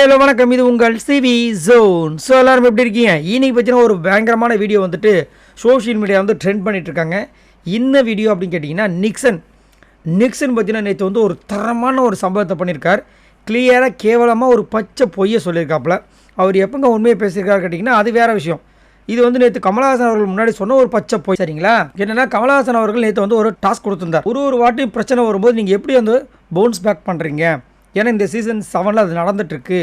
Hello வணக்கம். இது உங்கள் சிவி ஜோன். ஸோ எல்லோரும் எப்படி இருக்கீங்க? இன்னைக்கு பார்த்தீங்கன்னா ஒரு பயங்கரமான வீடியோ வந்துட்டு சோஷியல் மீடியா வந்து ட்ரெண்ட் பண்ணிகிட்ருக்காங்க என்ன வீடியோ அப்படின்னு கேட்டிங்கன்னா நிக்சன் நிக்சன் பார்த்தீங்கன்னா நேற்று வந்து ஒரு தரமான ஒரு சம்பவத்தை பண்ணியிருக்கார் கிளியராக கேவலமாக ஒரு பச்சை பொய்யை சொல்லியிருக்காப்புல. அவர் எப்போங்க உண்மையை பேசியிருக்காரு கேட்டிங்கன்னா அது வேறு விஷயம். இது வந்து நேற்று கமலஹாசன் அவர்கள் முன்னாடி சொன்ன ஒரு பச்சை போய். சரிங்களா? என்னன்னா கமலஹாசன் அவர்கள் நேற்று வந்து ஒரு டாஸ்க் கொடுத்துருந்தார். ஒரு ஒரு வாட்டி பிரச்சனை வரும்போது நீங்கள் எப்படி வந்து பவுன்ஸ் பேக் பண்ணுறீங்க ஏன்னா இந்த சீசன் செவனில் அது நடந்துட்டுருக்கு.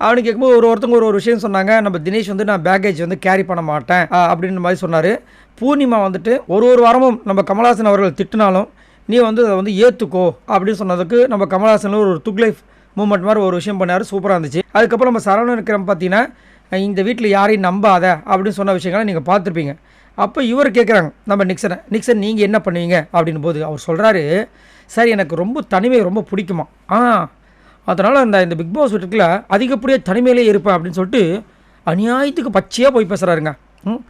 அப்படின்னு கேட்கும்போது ஒரு ஒருத்தவங்க ஒரு ஒரு விஷயம் சொன்னாங்க நம்ம தினேஷ் வந்து நான் பேக்கேஜ் வந்து கேரி பண்ண மாட்டேன் அப்படின்ற மாதிரி சொன்னார். பூர்ணிமா வந்துட்டு ஒரு ஒரு வாரமும் நம்ம கமலஹாசன் அவர்கள் திட்டினாலும் நீ வந்து அதை வந்து ஏற்றுக்கோ அப்படின்னு சொன்னதுக்கு நம்ம கமலஹாசன் ஒரு துக்லைஃப் மூமெண்ட் மாதிரி ஒரு விஷயம் பண்ணார் சூப்பராக இருந்துச்சு. அதுக்கப்புறம் நம்ம சரவணன் இருக்கிறோம் பார்த்தீங்கன்னா இந்த வீட்டில் யாரையும் நம்பாத அப்படின்னு சொன்ன விஷயங்களை நீங்கள் பார்த்துருப்பீங்க. அப்போ இவர் கேட்குறாங்க நம்ம நிக்சனை நிக்சன் நீங்கள் என்ன பண்ணுவீங்க? அப்படின் போது அவர் சொல்கிறாரு சார் எனக்கு ரொம்ப தனிமை ரொம்ப பிடிக்குமா? ஆ அதனால் அந்த இந்த பிக் பாஸ் வீட்டுக்குள்ள அதிகப்படியாக தனிமையிலே இருப்பேன் அப்படின்னு சொல்லிட்டு அநியாயத்துக்கு பச்சையாக போய் பேசுகிறாருங்க ம்?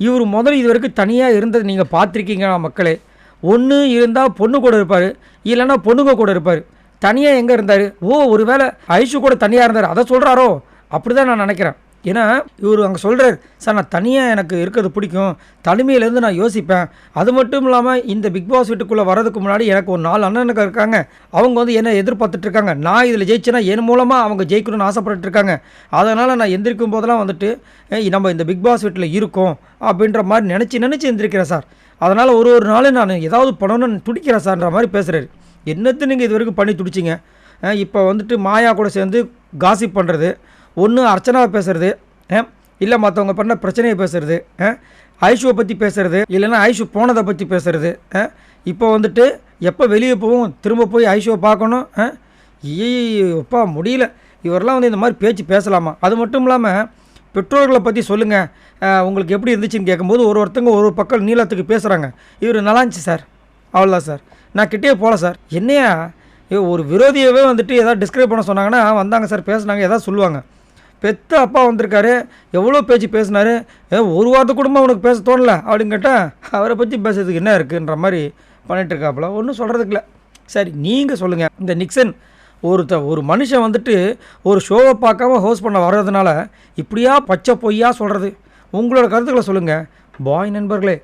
இவர் முதல்ல இது வரைக்கும் தனியாக இருந்தது நீங்கள் பார்த்துருக்கீங்க மக்களே? ஒன்று இருந்தால் பொண்ணு கூட இருப்பார் இல்லைன்னா பொண்ணுங்க கூட இருப்பார். தனியாக எங்கே இருந்தார்? ஓ ஒரு வேளை ஐஷு கூட தனியாக இருந்தார். அதை சொல்கிறாரோ அப்படி தான் நான் நினைக்கிறேன். ஏன்னா இவர் அங்கே சொல்கிறார் சார் நான் தனியாக எனக்கு இருக்கிறது பிடிக்கும். தனிமையிலேருந்து நான் யோசிப்பேன். அது மட்டும் இல்லாமல் இந்த பிக் பாஸ் வீட்டுக்குள்ளே வரதுக்கு முன்னாடி எனக்கு ஒரு நாலு அண்ணனுக்கு இருக்காங்க. அவங்க வந்து என்ன எதிர்பார்த்துட்ருக்காங்க நான் இதில் ஜெயிச்சேன்னா என் மூலமாக அவங்க ஜெயிக்கணும்னு ஆசைப்பட்டுருக்காங்க அதனால் நான் எந்திரிக்கும் போதெல்லாம் வந்துட்டு நம்ம இந்த பிக் பாஸ் வீட்டில் இருக்கோம். அப்படின்ற மாதிரி நினச்சி நினச்சி எந்திரிக்கிறேன் சார். அதனால் ஒரு ஒரு நாளும் நான் ஏதாவது பண்ணணும்னு துடிக்கிறேன் சார்ன்ற மாதிரி பேசுகிறாரு என்னத்து நீங்கள் இது வரைக்கும் பண்ணி துடிச்சிங்க? இப்போ வந்துட்டு மாயா கூட சேர்ந்து காசிப் பண்ணுறது ஒன்று அர்ச்சனாவை பேசுகிறது இல்லை மற்றவங்க பண்ண பிரச்சனையை பேசுகிறது ஐஷுவை பற்றி பேசுகிறது இல்லைன்னா ஐஷு போனதை பற்றி பேசுகிறது இப்போ வந்துட்டு எப்போ வெளியே போவோம் திரும்ப போய் ஐஷுவை பார்க்கணும் ஐயப்பா முடியல. இவரெல்லாம் வந்து இந்த மாதிரி பேச்சு பேசலாமா? அது மட்டும் இல்லாமல் பெற்றோர்களை பற்றி சொல்லுங்கள் உங்களுக்கு எப்படி இருந்துச்சுன்னு கேட்கும்போது ஒரு ஒருத்தங்க ஒரு ஒரு பக்கம் நீளத்துக்கு பேசுகிறாங்க இவர் நல்லா இருந்துச்சு சார். அவ்வளோதான் சார். நான் கிட்டே போகல சார். என்னையா? ஒரு விரோதியவே வந்துட்டு ஏதாவது டிஸ்கிரைப் பண்ண சொன்னாங்கன்னா வந்தாங்க சார். பேசுனாங்க ஏதாவது சொல்லுவாங்க. பெத்த அப்பா வந்திருக்காரு. எவ்வளோ பேச்சு பேசினாரு. ஒரு வாரத்து குடும்பம் அவனுக்கு பேச தோணல அப்படின்னு கேட்டால் அவரை பற்றி பேசுறதுக்கு என்ன இருக்குன்ற மாதிரி பண்ணிட்டு இருக்காப்புல. ஒன்றும் சொல்கிறதுக்கு இல்லை. சரி நீங்கள் சொல்லுங்கள் இந்த நிக்சன் ஒருத்த ஒரு மனுஷன் வந்துட்டு ஒரு ஷோவை பார்க்காம ஹோஸ்ட் பண்ண வர்றதுனால இப்படியா பச்சை பொய்யா சொல்கிறது உங்களோட கருத்துக்களை சொல்லுங்கள் பாய் நண்பர்களே.